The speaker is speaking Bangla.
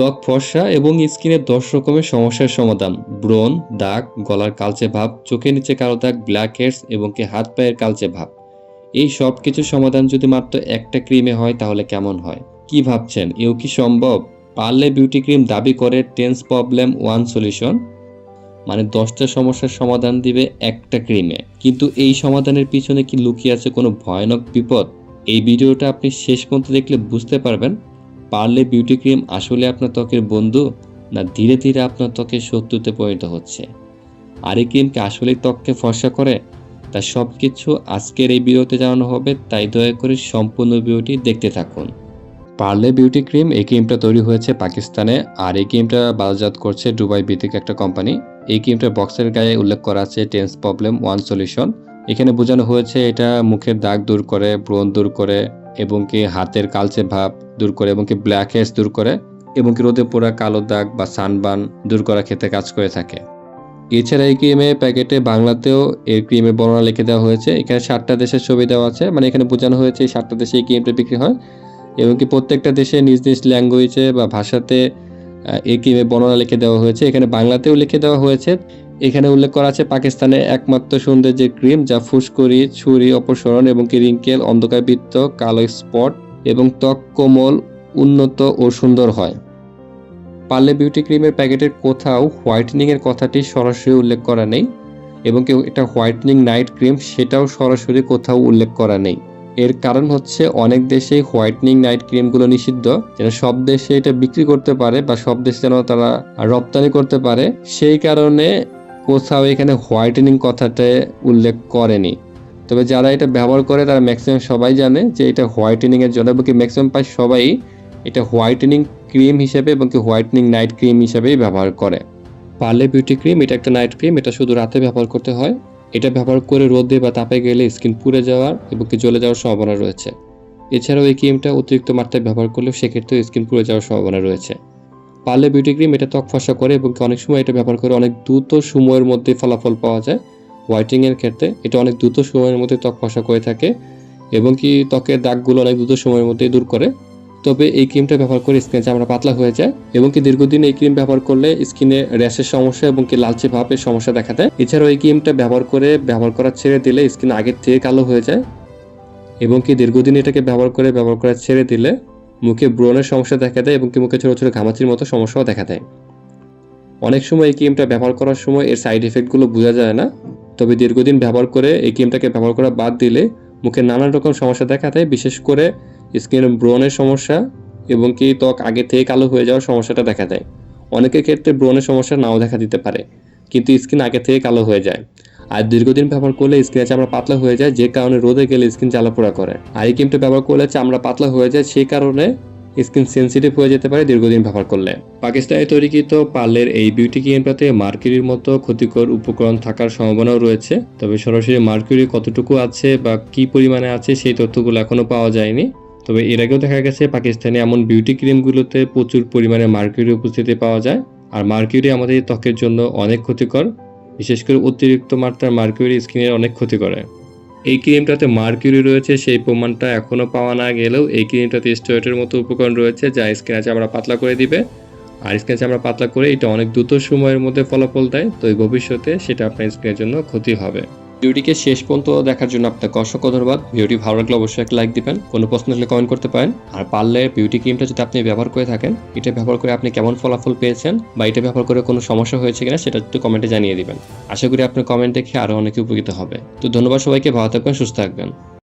ত্বক ফর্সা এবং স্কিনের দশ রকমের সমস্যার সমাধান। ব্রণ, দাগ, গলার কালচে ভাব, চোখের নিচে কালো দাগ, ব্ল্যাক হেডস এবং কি হাত পায়ের কালচে ভাব। এই সব কিছু সমাধান যদি মাত্র একটা ক্রিমে হয়, তাহলে কেমন হয়? কি ভাবছেন? এও কি সম্ভব? পার্লে বিউটি ক্রিম দাবি করে টেন্স প্রবলেম ওয়ান সলিউশন। মানে দশটা সমস্যার সমাধান দিবে একটা ক্রিমে। কিন্তু এই সমাধানের পিছনে কি লুকিয়ে আছে কোনো ভয়ানক বিপদ? এই ভিডিওটা আপনি শেষ পর্যন্ত দেখলে বুঝতে পারবেন। পার্লে বিউটি ক্রিম আসলে আপনার ত্বকের বন্ধু না ধীরে ধীরে আপনার ত্বকের শত্রুতে পরিণত হচ্ছে? আর এই ক্রিম কি আসলেই ত্বককে ফর্সা করে? তা সব কিছু আজকের এই ভিডিওতে জানানো হবে, তাই দয়া করে সম্পূর্ণ ভিডিওটি দেখতে থাকুন। পার্লে বিউটি ক্রিম এই ক্রিমটা তৈরি হয়েছে পাকিস্তানে, আর এই ক্রিমটা বাজারজাত করছে দুবাই ভিত্তিক একটা কোম্পানি এই ক্রিমটার বক্সের গায়ে উল্লেখ করা আছে টেন্স প্রবলেম ওয়ান সলিউশন এখানে বোঝানো হয়েছে এটা মুখের দাগ দূর করে, ব্রণ দূর করে এবং কি হাতের কালচে ভাব দূর করে এবং কি ব্ল্যাক হেডস দূর করে এবং কি রোদে পোড়া কালো দাগ বা সানবান দূর করার ক্ষেত্রে কাজ করে থাকে। এছাড়া এই ক্রিমের প্যাকেটে বাংলাতেও এর ক্রিমের বর্ণনা লিখে দেওয়া হয়েছে। এখানে সাতটা দেশের ছবি দেওয়া আছে। মানে এখানে বোঝানো হয়েছে এই সাতটা দেশে এই ক্রিমটা বিক্রি হয় এবং কি প্রত্যেকটা দেশে নিজ নিজ ল্যাঙ্গুয়েজে বা ভাষাতে ক্রিমের বর্ণনা লিখে দেওয়া হয়েছে। এখানে বাংলাতেও লিখে দেওয়া হয়েছে। এখানে উল্লেখ করা আছে পাকিস্তানে একমাত্র সৌন্দর্যের ক্রিম যা ফুসকুড়ি, ছুরি, অপসরণ এবং কি রিঙ্কেল অন্ধকার বৃত্ত কালো স্পট এবং ত্বক কোমল উন্নত ও সুন্দর হয়। পার্লে বিউটি ক্রিমের প্যাকেটের কোথাও হোয়াইটেনিং এর কথাটি সরাসরি উল্লেখ করা নেই এবং কেউ এটা হোয়াইটনিং নাইট ক্রিম সেটাও সরাসরি কোথাও উল্লেখ করা নেই। এর কারণ হচ্ছে অনেক দেশে হোয়াইটনিং নাইট ক্রিমগুলো নিষিদ্ধ যেন সব দেশে এটা বিক্রি করতে পারে বা সব দেশে যেন তারা রপ্তানি করতে পারে। সেই কারণে কোথাও এখানে হোয়াইটেনিং কথাটা উল্লেখ করেনি। তবে যারা এটা ব্যবহার করে, তারা ম্যাক্সিমাম সবাই জানে যে এটা হোয়াইটেনিং এর জন্য এবং কি ম্যাক্সিমাম প্রায় সবাই এটা হোয়াইটেনিং ক্রিম হিসেবে এবং কি হোয়াইটেনিং নাইট ক্রিম হিসেবেই ব্যবহার করে। পার্লে বিউটি ক্রিম, এটা একটা নাইট ক্রিম, এটা শুধু রাতে ব্যবহার করতে হয়। এটা ব্যবহার করে রোদে বা তাপে গেলে স্কিন পুড়ে যাওয়ার এবং কি জ্বলে যাওয়ার সম্ভাবনা রয়েছে। এছাড়াও এই ক্রিমটা অতিরিক্ত মাত্রায় ব্যবহার করলেও সেক্ষেত্রে স্কিন পুড়ে যাওয়ার সম্ভাবনা রয়েছে। পার্লে বিউটি ক্রিম এটা ত্বক ফসা করে এবং অনেক সময় এটা ব্যবহার করে অনেক দ্রুত সময়ের মধ্যে ফলাফল পাওয়া যায়। হোয়াইটিং এর ক্ষেত্রে এটা অনেক দ্রুত সময়ের মধ্যে ত্বক ফসা করে থাকে এবং কি ত্বকের দাগগুলো অনেক দ্রুত সময়ের মধ্যে দূর করে। তবে এই ক্রিমটা ব্যবহার করে স্কিন চামড়া পাতলা হয়ে যায় এবং কি দীর্ঘদিন এই ক্রিম ব্যবহার করলে স্কিনে র্যাশের সমস্যা এবং কি লালচে ভাবের সমস্যা দেখা দেয়। এছাড়াও এই ক্রিমটা ব্যবহার করে, ব্যবহার করা ছেড়ে দিলে স্কিন আগের থেকে কালো হয়ে যায় এবং কি দীর্ঘদিন এটাকে ব্যবহার করে, ব্যবহার করা ছেড়ে দিলে মুখে ব্রণের সমস্যা দেখা দেয় এবং কি মুখে ছোটো ছোটো ঘামাচির মতো সমস্যাও দেখা দেয়। অনেক সময় এই ক্রিমটা ব্যবহার করার সময় এর সাইড এফেক্টগুলো বোঝা যায় না, তবে দীর্ঘদিন ব্যবহার করে এই ক্রিমটাকে ব্যবহার করা বাদ দিলে মুখে নানান রকম সমস্যা দেখা দেয়। বিশেষ করে স্কিন ব্রণের সমস্যা এবং কি ত্বক আগে থেকে কালো হয়ে যাওয়ার সমস্যাটা দেখা দেয়। অনেকের ক্ষেত্রে ব্রণের সমস্যা নাও দেখা দিতে পারে, কিন্তু স্কিন আগে থেকে কালো হয়ে যায়। আর দীর্ঘদিন ব্যবহার করলে স্কিনের চামড়া পাতলা হয়ে যায়, যে কারণে রোদে গেলে স্কিন জ্বালাপোড়া করে। আর এই ক্রিমটা ব্যবহার করলে চামড়া পাতলা হয়ে যায়, সেই কারণে স্কিন সেন্সিটিভ হয়ে যেতে পারে দীর্ঘদিন ব্যবহার করলে। পাকিস্তানে তৈরিকৃত পার্লের এই বিউটি ক্রিমটাতে মার্কিউরির মতো ক্ষতিকর উপকরণ থাকার সম্ভাবনাও রয়েছে, তবে সরাসরি মার্কিউরি কতটুকু আছে বা কি পরিমাণে আছে সেই তথ্যগুলো এখনও পাওয়া যায়নি। তবে এর আগেও দেখা গেছে পাকিস্তানে এমন বিউটি ক্রিমগুলোতে প্রচুর পরিমাণে মার্কিউরি উপস্থিতি পাওয়া যায়। আর মার্কিউরি আমাদের ত্বকের জন্য অনেক ক্ষতিকর। বিশেষ করে অতিরিক্ত মাত্রার মার্কিউরি স্কিনের অনেক ক্ষতি করে। এই ক্রিমটাতে মার্কিউরি রয়েছে, সেই প্রমাণটা এখনও পাওয়া না গেলেও এই ক্রিমটাতে স্টেরয়েডের মতো উপকরণ রয়েছে যা স্কিনের চামড়া পাতলা করে দিবে। আর স্কিনের চামড়া পাতলা করে এটা অনেক দ্রুত সময়ের মধ্যে ফলাফল দেয়, তো এই ভবিষ্যতে সেটা আপনার স্কিনের জন্য ক্ষতি হবে। ভিডিওটিকে শেষ পর্যন্ত দেখার জন্য আপনাকে অসংখ্য ধন্যবাদ। ভিডিওটি ভালো লাগলে অবশ্যই একটা লাইক দিবেন। কোনো প্রশ্ন হলে কমেন্ট করতে পারেন। আর পারলে বিউটি ক্রিমটা যদি আপনি ব্যবহার করে থাকেন, এটা ব্যবহার করে আপনি কেমন ফলাফল পেয়েছেন বা এটা ব্যবহার করে কোনো সমস্যা হয়েছে কিনা সেটা একটু কমেন্টে জানিয়ে দিবেন। আশা করি আপনার কমেন্ট দেখে আরও অনেকে উপকৃত হবে। তো ধন্যবাদ সবাইকে, ভালো থাকবেন, সুস্থ থাকবেন।